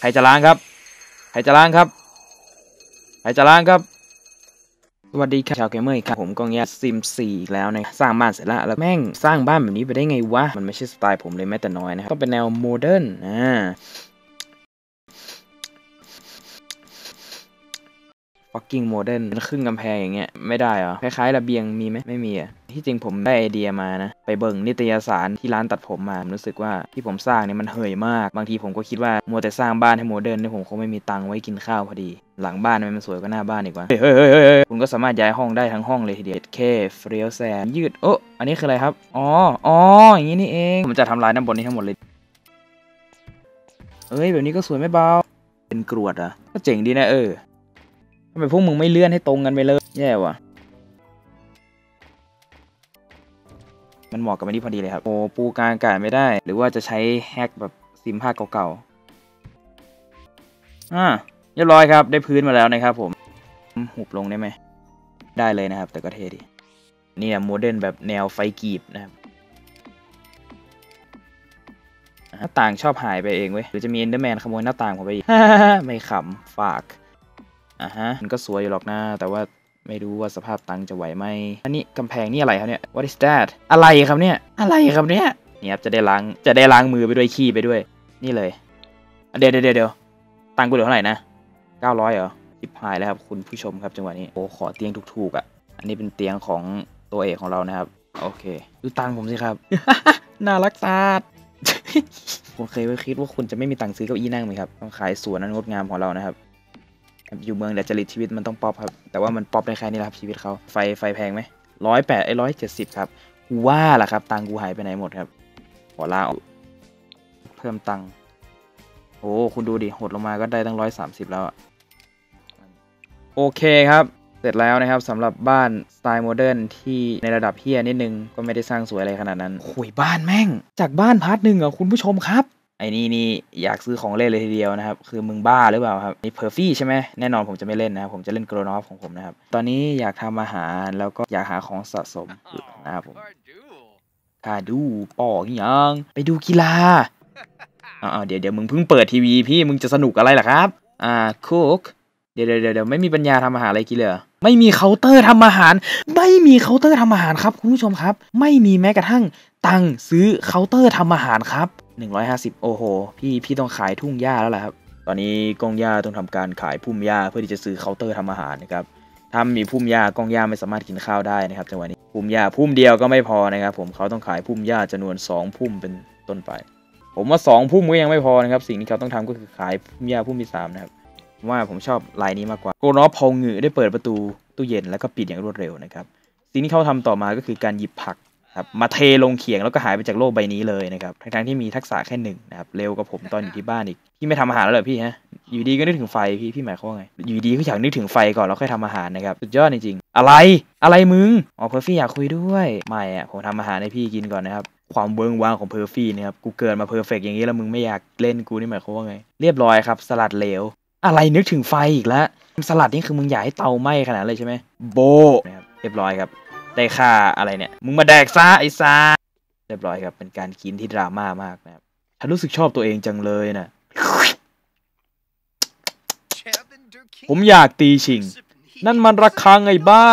ใครจะล้างครับ ใครจะล้างครับ ใครจะล้างครับ สวัสดีครับชาวเกมเมอร์อีกครับผมกองยาซิมสี่อีกแล้วนะสร้างบ้านเสร็จแล้วแล้วแม่งสร้างบ้านแบบนี้ไปได้ไงวะ มันไม่ใช่สไตล์ผมเลยแม้แต่น้อยนะครับต้องเป็นแนวโมเดิร์นอ่า fucking modern เป็นครึ่งกำแพงอย่างเงี้ยไม่ได้เหรอคล้ายๆระเบียงมีไหมไม่มีอะที่จริงผมได้ไอเดียมานะไปเบิ่งนิตยสารที่ร้านตัดผมมาผมรู้สึกว่าที่ผมสร้างเนี่ยมันเหยมาก บางทีผมก็คิดว่ามัวแต่สร้างบ้านให้โมเดิร์นเนี่ยผมคงไม่มีตังค์ไว้กินข้าวพอดี หลังบ้านมันสวยกว่าหน้าบ้านอีกว่าเฮ้ยเฮ้ยเฮ้ยคุณก็สามารถย้ายห้องได้ทั้งห้องเลยทีเดียวแค่เฟรียลแซนยืดโอ้อันนี้คืออะไรครับอ๋ออ๋ออย่างนี้นี่เองผมจะทำลายด้านบนนี้ทั้งหมดเลยเอ้ยแบบนี้ก็สวยไม่เบาเป็นกรวดอะก็เจ๋งดีนะเออ ทำไมพวกมึงไม่เลื่อนให้ตรงกันไปเลย แย่ว่ะ มันเหมาะกับอันนี้พอดีเลยครับ โอ้ปูกลางอากาศไม่ได้ หรือว่าจะใช้แฮกแบบซิมภาคเก่าๆ อ่าเรียบร้อยครับ ได้พื้นมาแล้วนะครับผม หุบลงได้ไหม ได้เลยนะครับ แต่ก็เท่ดี นี่โมเดิร์นแบบแนวไฟกีบนะครับหน้าต่างชอบหายไปเองเว้ย หรือจะมีเอนเดอร์แมนขโมยหน้าต่างผมไปอีก ไม่ขำ ฝาก อะฮะ มันก็สวยอยู่หรอกนะ แต่ว่าไม่รู้ว่าสภาพตังค์จะไหวไหม อันนี้กำแพงนี่อะไรครับเนี่ย What is that อะไรครับเนี่ย อะไรครับเนี่ยเนี่ยครับจะได้ล้าง จะได้ล้างมือไปด้วยขี้ไปด้วย นี่เลยอะเดี๋ยวเดี๋ยวเดี๋ยวตังค์กูเหลือเท่าไหร่นะเก้าร้อยเหรอทิพหายแล้วครับคุณผู้ชมครับจังหวะนี้ โอ้ขอเตียงถูกๆอะ อันนี้เป็นเตียงของตัวเอกของเรานะครับ โอเค ดูตังค์ผมสิครับ น่ารักตาดคุณเคยคิดว่าคุณจะไม่มีตังค์ซื้อเก้าอี้นั่งไหมครับต้องขายสวนนั้นงดงามของเรานะครับ อยู่เมืองแต่จริตชีวิตมันต้องป๊อปครับ แต่ว่ามันป๊อปได้แค่นี้แหละครับชีวิตเขาไฟไฟแพงไหมร้อยแปดไอ้ร้อยเจ็ดสิบครับกูว่าล่ะครับ ตังกูหายไปไหนหมดครับขอลาออกเพิ่มตังโอ้คุณดูดิหดลงมาก็ได้ตั้งร้อยสามสิบแล้วโอเคครับ เสร็จแล้วนะครับสำหรับบ้านสไตล์โมเดิร์นที่ในระดับเฮียนิดนึงก็ไม่ได้สร้างสวยอะไรขนาดนั้นโอ้ยบ้านแม่ง จากบ้านพาร์ทหนึ่งเหรอคุณผู้ชมครับ ไอ้นี่นี่อยากซื้อของเล่นเลยทีเดียวนะครับ คือมึงบ้าหรือเปล่าครับนี่เพอร์ฟี่ใช่ไหมแน่นอนผมจะไม่เล่นนะครับผมจะเล่นโกรนอฟของผมนะครับ ตอนนี้อยากทำอาหารแล้วก็อยากหาของสะสมนะครับผมค่าดูปอกยังไปดูกีฬาอ่าเดี๋ยวเดี๋ยวมึงเพิ่งเปิดทีวีพี่มึงจะสนุกอะไรล่ะครับ อ่าคุก เดี๋ยวเดี๋ยวเดี๋ยวไม่มีปัญญาทำอาหารอะไรกินเลยไม่มีเคาน์เตอร์ทำอาหาร ไม่มีเคาน์เตอร์ทำอาหารครับคุณผู้ชมครับ ไม่มีแม้กระทั่งตังซื้อเคาน์เตอร์ทำอาหารครับ 150 โอ้โห พี่พี่ต้องขายทุ่งหญ้าแล้วแหละครับ ตอนนี้กองหญ้าต้องทำการขายพุ่มหญ้าเพื่อที่จะซื้อเคาน์เตอร์ทำอาหารนะครับถ้ามีพุ่มหญ้ากองหญ้าไม่สามารถกินข้าวได้นะครับจังหวะนี้พุ่มหญ้าพุ่มเดียวก็ไม่พอนะครับ ผมเขาต้องขายพุ่มหญ้าจำนวน 2 พุ่มเป็นต้นไป ผมว่า 2 พุ่มก็ยังไม่พอนะครับ สิ่งที่เขาต้องทำก็คือขายพุ่มหญ้าพุ่มที่สามนะครับ ว่าผมชอบลายนี้มากกว่าโกนอฟพองงือได้เปิดประตูตู้เย็นแล้วก็ปิดอย่างรวดเร็วนะครับสิ่งที่เขาทำต่อมาก็คือการหยิบผักครับมาเทลงเขียงแล้วก็หายไปจากโลกใบนี้เลยนะครับทั้งๆที่มีทักษะแค่หนึ่งนะครับเร็วกว่าผมตอนอยู่ที่บ้านอีกพี่ไม่ทำอาหารแล้วเหรอพี่ฮะอยู่ดีก็นึกถึงไฟพี่พี่หมายความว่าไงอยู่ดีก็อยากนึกถึงไฟก่อนแล้วค่อยทำอาหารนะครับสุดยอดจริงๆอะไรอะไรมึงอ๋อเพอร์ฟี่อยากคุยด้วยไม่อะผมทำอาหารให้พี่กินก่อนนะครับความเวิงวางของเพอร์ฟี่นะครับกูเกิดมาเพอร์เฟกอย่างนี้แล้วมึงไม่อยากเล่นกูนี่หมายความว่าไง เรียบร้อยครับสลัดเหลว อะไรนึกถึงไฟอีกแล้วสลัดนี่คือมึงอยากให้เตาไหม้ขนาดนั้นเลยใช่ไหมโบนะครับเรียบร้อยครับ ได้ค่าอะไรเนี่ย มึงมาแดกซะไอ้ซาเรียบร้อยครับ เป็นการกินที่ดราม่ามากนะครับฉันรู้สึกชอบตัวเองจังเลยนะผมอยากตีชิง นั่นมันระฆังไอ้บ้า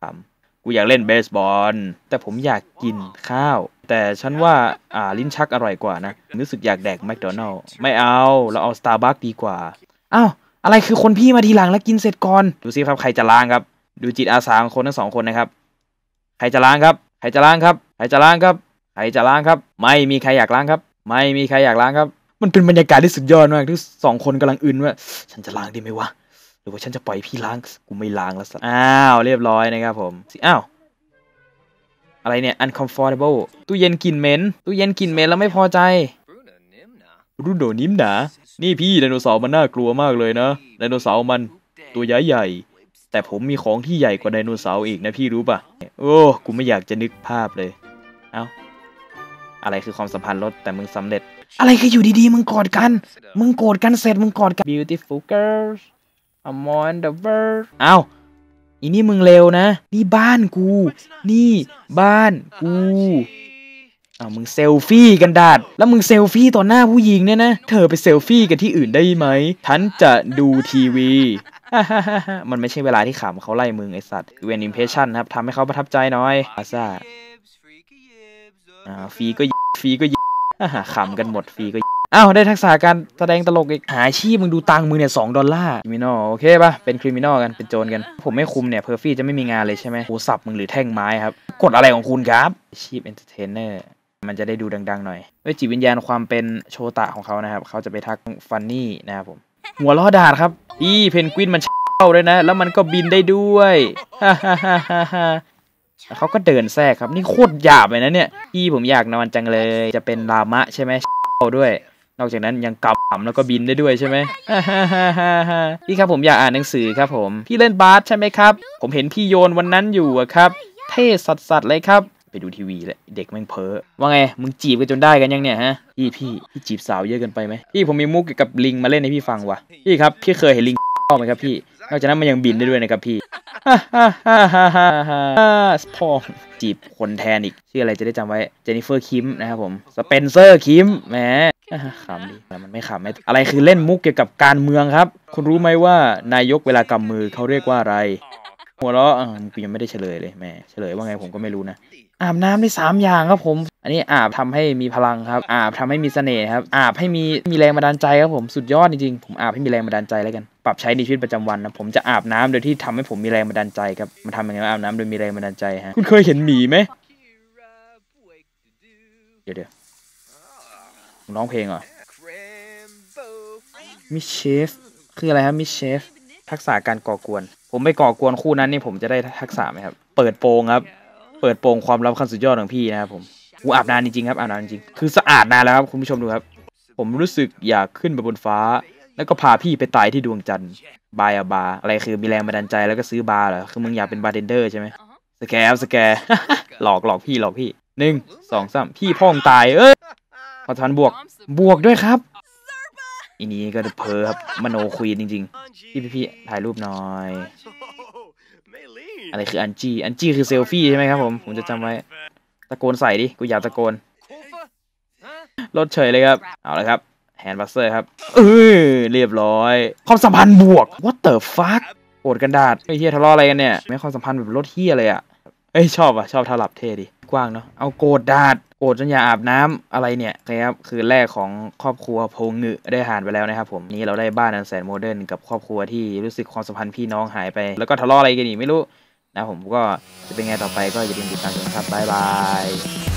ขำกู อยากเล่นเบสบอล แต่ผมอยากกินข้าว แต่ฉันว่าอ่าลิ้นชักอร่อยกว่านะ รู้สึกอยากแดกแมคโดนัลล์ไม่เอา เราเอาสตาร์บัคดีกว่า อ้าว อะไรคือคนพี่มาทีหลังแล้วกินเสร็จก่อน ดูซิครับใครจะล้างครับ ดูจิตอาสาของคนทั้งสองคนนะครับ ใครจะล้างครับ ใครจะล้างครับ ใครจะล้างครับ ใครจะล้างครับ ไม่มีใครอยากล้างครับ ไม่มีใครอยากล้างครับ มันเป็นบรรยากาศที่สุดยอดมากที่สองคนกำลังอึนว่า ฉันจะล้างดีไหมวะ หรือว่าฉันจะปล่อยพี่ล้าง กูไม่ล้างแล้วสักอ้าวเรียบร้อยนะครับผมอ้าวอะไรเนี่ย uncomfortable ตู้เย็นกลิ่นเหม็น ตู้เย็นกลิ่นเหม็นแล้วไม่พอใจ รุ่นโดนิมหนา นี่พี่ไดโนเสาร์มันน่ากลัวมากเลยนะ ไดโนเสาร์มันตัวใหญ่ใหญ่ แต่ผมมีของที่ใหญ่กว่าไดโนเสาร์อีกนะพี่รู้ปะโอ้ กูไม่อยากจะนึกภาพเลย เอ้า อะไรคือความสัมพันธ์ลดแต่มึงสำเร็จ อะไรคืออยู่ดีๆ มึงกอดกัน มึงโกรธกันเสร็จมึงกอดกัน beautiful girls I'm on the verge เอ้าอีนี่มึงเร็วนะ นี่บ้านกู นี่บ้านกูอ้าวมึงเซลฟี่กันดาด แล้วมึงเซลฟี่ต่อหน้าผู้หญิงเนี่ยนะ เธอไปเซลฟี่กันที่อื่นได้ไหมฉันจะดูทีวีมันไม่ใช่เวลาที่ขำเขาไล่มึงไอสัตว์เวนอิมเพรสชั่นครับทำให้เขาประทับใจน่อยอาซาอ่าฟีก็ฟีก็ห่าขำกันหมดฟีก็ อ้าวได้ทักษะการแสดงตลกอีก หาชีพมึงดูตังมึงเนี่ยสองดอลลาร์คริมินอลโอเคปะเป็นคริมินอลกัน เป็นโจรกัน ผมไม่คุมเนี่ยเพอร์ฟี่จะไม่มีงานเลยใช่ไหมโหสับมึงหรือแท่งไม้ครับ กดอะไรของคุณครับชีพเอนเตอร์เทนเนอร์มันจะได้ดูดัง ๆ หน่อยด้วยจิตวิญญาณความเป็นโชตะของเขานะครับ เขาจะไปทักฟันนี่นะครับผม หัวล้อดาดครับอีเพนกวินมันเข้าด้วยนะ แล้วมันก็บินได้ด้วยฮ่าฮ่าฮ่าฮ่าเขาก็เดินแทรกครับนี่โคตรหยาบเลยนะเนี่ยพี่ผมอยากนอนจังเลย จะเป็นลามะใช่ไหมเข้าด้วย นอกจากนั้นยังกลับหำแล้วก็บินได้ด้วยใช่ไหมพี่ครับผมอยากอ่านหนังสือครับผม พี่เล่นบาสใช่ไหมครับ ผมเห็นพี่โยนวันนั้นอยู่อะครับ เท่สัสๆเลยครับไปดูทีวีเลยเด็กแม่งเพ้อว่าไง มึงจีบกันจนได้กันยังเนี่ยฮะ พี่พี่พี่จีบสาวเยอะเกินไปไหมพี่ผมมีมุกเกี่ยวกับลิงมาเล่นให้พี่ฟังว่ะพี่ครับพี่เคยเห็นลิงไหมครับพี่นอกจากนั้นมันยังบินได้ด้วยนะครับพี่ฮ่าฮ่าฮ่าฮ่าฮ่าฮ่าสปอจีบคนแทนอีกชื่ออะไรจะได้จำไว้เจนิเฟอร์คิมนะครับผมสเปนเซอร์คิมแหม ขำดีแต่มันไม่ขำไม่อะไรคือเล่นมุกเกี่ยวกับการเมืองครับ คุณรู้ไหมว่านายกเวลากำมือเขาเรียกว่าอะไร หัวเราะอ่ากูยังไม่ได้เฉลยเลยแหม่เฉลยว่าไงผมก็ไม่รู้นะ อาบน้ำได้สามอย่างครับผม อันนี้อาบทำให้มีพลังครับ อาบทำให้มีเสน่ห์ครับ อาบให้มีมีแรงบันดาลใจครับผมสุดยอดจริงๆผมอาบให้มีแรงบันดาลใจแล้วกัน ปรับใช้ในชีวิตประจำวันนะผมจะอาบน้ำโดยที่ทำให้ผมมีแรงบันดาลใจครับมันทำยังไงวะอาบน้ำโดยมีแรงบันดาลใจฮะคุณเคยเห็นหมีไหมเดี๋ยวเดี๋ยวผม ร้องเพลงเหรอ มิเชฟ คืออะไรครับมิเชฟ ทักษะการก่อกวน ผมไปก่อกวนคู่นั้นนี่ผมจะได้ทักษะไหมครับ เปิดโปงครับ เปิดโปงความลับขั้นสุดยอดของพี่นะครับผมกูอาบน้ำจริงๆครับอาบน้ำจริง คือสะอาดนานแล้วครับคุณผู้ชมดูครับ ผมรู้สึกอยากขึ้นไปบนฟ้า แล้วก็พาพี่ไปตายที่ดวงจันทร์บายอะบาอะไรคือมีแรงบันดาลใจแล้วก็ซื้อบาร์เหรอ คือมึงอยากเป็นบาร์เทนเดอร์ใช่ไหมสแกมสแก หลอกหลอกพี่หลอกพี่หนึ่งสองสามพี่พ่องตายเอ้ย อทันบวก บวกด้วยครับอันนี้ก็เพ้อครับ มโนควีนจริงๆพี่พี่พี่ถ่ายรูปหน่อย อะไรคืออันจี้ อันจี้คือเซลฟี่ใช่ไหมครับผม ผมจะจำไว้ ตะโกนใส่ดิ กูอยากตะโกน ลดเฉยเลยครับ เอาละครับ แฮนด์บัสเซอร์ครับ เออเรียบร้อย ความสัมพันธ์บวก what the fuck โกรธกันดาดไอ้เฮียทะเลาะอะไรกันเนี่ย ไม่ความสัมพันธ์แบบรถเฮียเลยอะเอ้ยชอบอะชอบทาหลับเท่ดิ กว้างเนาะเอาโกรธดาดโกรธจนอย่าอาบน้ำอะไรเนี่ยครับคือแรกของครอบครัวโพงงึได้ห่านไปแล้วนะครับผมนี้เราได้บ้านอันแสนโมเดิร์นกับครอบครัวที่รู้สึกความสัมพันธ์พี่น้องหายไป แล้วก็ทะเลาะอะไรกันอีกไม่รู้นะผมก็จะเป็นไงต่อไปก็อย่าลืมติดตามชมครับบ๊ายบาย